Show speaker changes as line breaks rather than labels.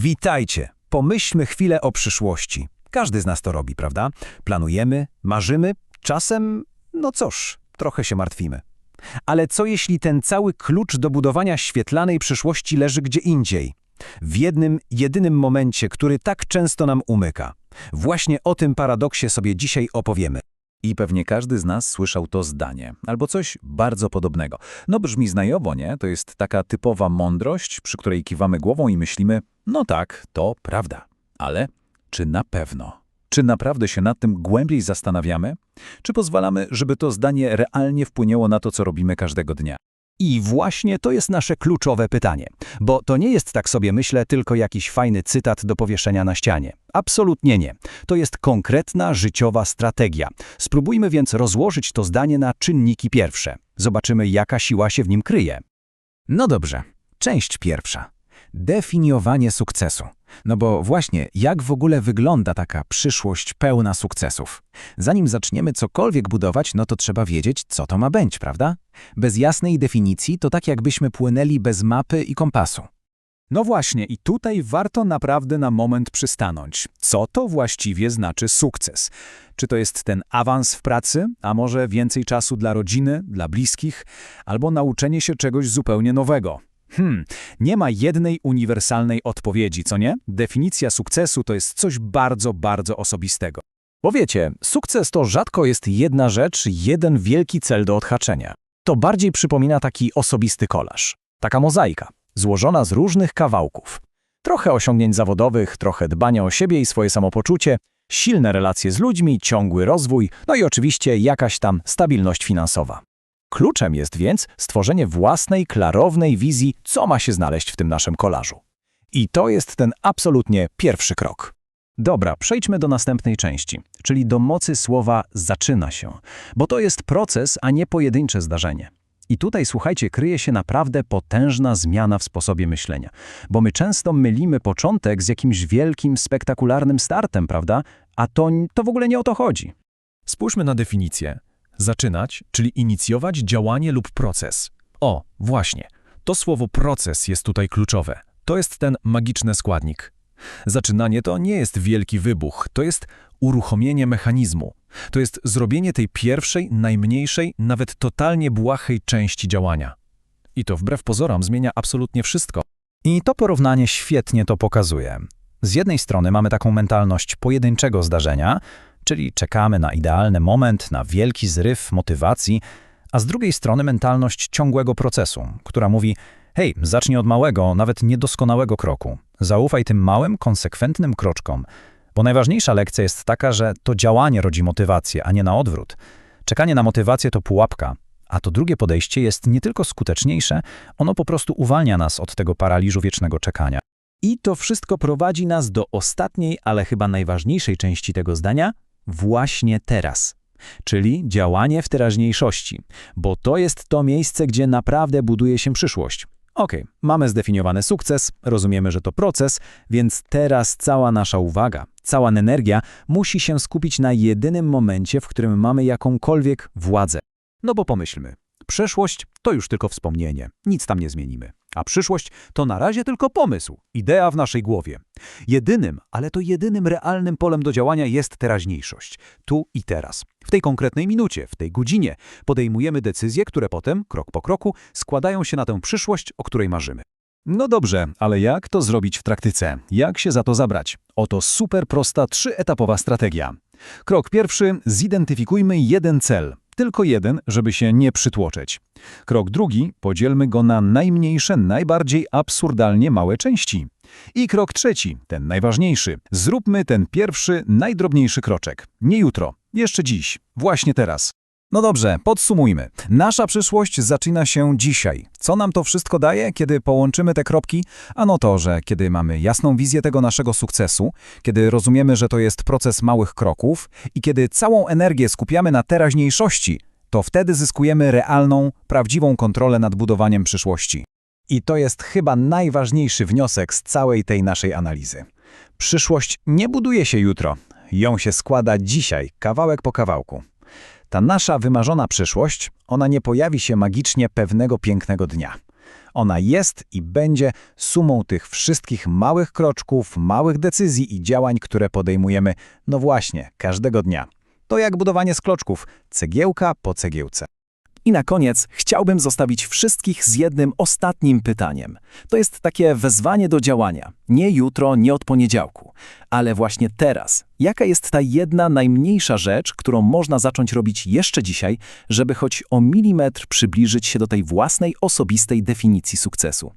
Witajcie. Pomyślmy chwilę o przyszłości. Każdy z nas to robi, prawda? Planujemy, marzymy, czasem, no cóż, trochę się martwimy. Ale co jeśli ten cały klucz do budowania świetlanej przyszłości leży gdzie indziej? W jednym, jedynym momencie, który tak często nam umyka. Właśnie o tym paradoksie sobie dzisiaj opowiemy.
I pewnie każdy z nas słyszał to zdanie, albo coś bardzo podobnego. No brzmi znajomo, nie? To jest taka typowa mądrość, przy której kiwamy głową i myślimy, no tak, to prawda. Ale czy na pewno? Czy naprawdę się nad tym głębiej zastanawiamy? Czy pozwalamy, żeby to zdanie realnie wpłynęło na to, co robimy każdego dnia?
I właśnie to jest nasze kluczowe pytanie, bo to nie jest, tak sobie myślę, tylko jakiś fajny cytat do powieszenia na ścianie. Absolutnie nie. To jest konkretna, życiowa strategia. Spróbujmy więc rozłożyć to zdanie na czynniki pierwsze. Zobaczymy, jaka siła się w nim kryje.
No dobrze, część pierwsza. Definiowanie sukcesu. No bo właśnie, jak w ogóle wygląda taka przyszłość pełna sukcesów? Zanim zaczniemy cokolwiek budować, no to trzeba wiedzieć, co to ma być, prawda? Bez jasnej definicji to tak jakbyśmy płynęli bez mapy i kompasu.
No właśnie, i tutaj warto naprawdę na moment przystanąć. Co to właściwie znaczy sukces? Czy to jest ten awans w pracy, a może więcej czasu dla rodziny, dla bliskich, albo nauczenie się czegoś zupełnie nowego? Hmm, nie ma jednej uniwersalnej odpowiedzi, co nie? Definicja sukcesu to jest coś bardzo, bardzo osobistego.
Bo wiecie, sukces to rzadko jest jedna rzecz, jeden wielki cel do odhaczenia. To bardziej przypomina taki osobisty kolaż. Taka mozaika, złożona z różnych kawałków. Trochę osiągnięć zawodowych, trochę dbania o siebie i swoje samopoczucie, silne relacje z ludźmi, ciągły rozwój, no i oczywiście jakaś tam stabilność finansowa. Kluczem jest więc stworzenie własnej, klarownej wizji, co ma się znaleźć w tym naszym kolażu. I to jest ten absolutnie pierwszy krok. Dobra, przejdźmy do następnej części, czyli do mocy słowa zaczyna się, bo to jest proces, a nie pojedyncze zdarzenie. I tutaj, słuchajcie, kryje się naprawdę potężna zmiana w sposobie myślenia, bo my często mylimy początek z jakimś wielkim, spektakularnym startem, prawda? A to, to w ogóle nie o to chodzi.
Spójrzmy na definicję. Zaczynać, czyli inicjować działanie lub proces. O, właśnie. To słowo proces jest tutaj kluczowe. To jest ten magiczny składnik. Zaczynanie to nie jest wielki wybuch, to jest uruchomienie mechanizmu. To jest zrobienie tej pierwszej, najmniejszej, nawet totalnie błahej części działania. I to wbrew pozorom zmienia absolutnie wszystko.
I to porównanie świetnie to pokazuje. Z jednej strony mamy taką mentalność pojedynczego zdarzenia, czyli czekamy na idealny moment, na wielki zryw motywacji, a z drugiej strony mentalność ciągłego procesu, która mówi: hej, zacznij od małego, nawet niedoskonałego kroku. Zaufaj tym małym, konsekwentnym kroczkom. Bo najważniejsza lekcja jest taka, że to działanie rodzi motywację, a nie na odwrót. Czekanie na motywację to pułapka, a to drugie podejście jest nie tylko skuteczniejsze, ono po prostu uwalnia nas od tego paraliżu wiecznego czekania. I to wszystko prowadzi nas do ostatniej, ale chyba najważniejszej części tego zdania właśnie teraz. Czyli działanie w teraźniejszości, bo to jest to miejsce, gdzie naprawdę buduje się przyszłość. Ok, mamy zdefiniowany sukces, rozumiemy, że to proces, więc teraz cała nasza uwaga, cała energia musi się skupić na jedynym momencie, w którym mamy jakąkolwiek władzę. No bo pomyślmy, przeszłość to już tylko wspomnienie, nic tam nie zmienimy. A przyszłość to na razie tylko pomysł, idea w naszej głowie. Jedynym, ale to jedynym realnym polem do działania jest teraźniejszość. Tu i teraz. W tej konkretnej minucie, w tej godzinie podejmujemy decyzje, które potem, krok po kroku, składają się na tę przyszłość, o której marzymy. No dobrze, ale jak to zrobić w praktyce? Jak się za to zabrać? Oto super prosta, trzyetapowa strategia. Krok pierwszy, zidentyfikujmy jeden cel. Tylko jeden, żeby się nie przytłoczyć. Krok drugi, podzielmy go na najmniejsze, najbardziej absurdalnie małe części. I krok trzeci, ten najważniejszy. Zróbmy ten pierwszy, najdrobniejszy kroczek. Nie jutro, jeszcze dziś, właśnie teraz. No dobrze, podsumujmy. Nasza przyszłość zaczyna się dzisiaj. Co nam to wszystko daje, kiedy połączymy te kropki? Ano to, że kiedy mamy jasną wizję tego naszego sukcesu, kiedy rozumiemy, że to jest proces małych kroków i kiedy całą energię skupiamy na teraźniejszości, to wtedy zyskujemy realną, prawdziwą kontrolę nad budowaniem przyszłości. I to jest chyba najważniejszy wniosek z całej tej naszej analizy. Przyszłość nie buduje się jutro, ją się składa dzisiaj, kawałek po kawałku. Ta nasza wymarzona przyszłość, ona nie pojawi się magicznie pewnego pięknego dnia.
Ona jest i będzie sumą tych wszystkich małych kroczków, małych decyzji i działań, które podejmujemy, no właśnie, każdego dnia. To jak budowanie z kloczków, cegiełka po cegiełce.
I na koniec chciałbym zostawić wszystkich z jednym ostatnim pytaniem. To jest takie wezwanie do działania. Nie jutro, nie od poniedziałku, ale właśnie teraz. Jaka jest ta jedna najmniejsza rzecz, którą można zacząć robić jeszcze dzisiaj, żeby choć o milimetr przybliżyć się do tej własnej osobistej definicji sukcesu?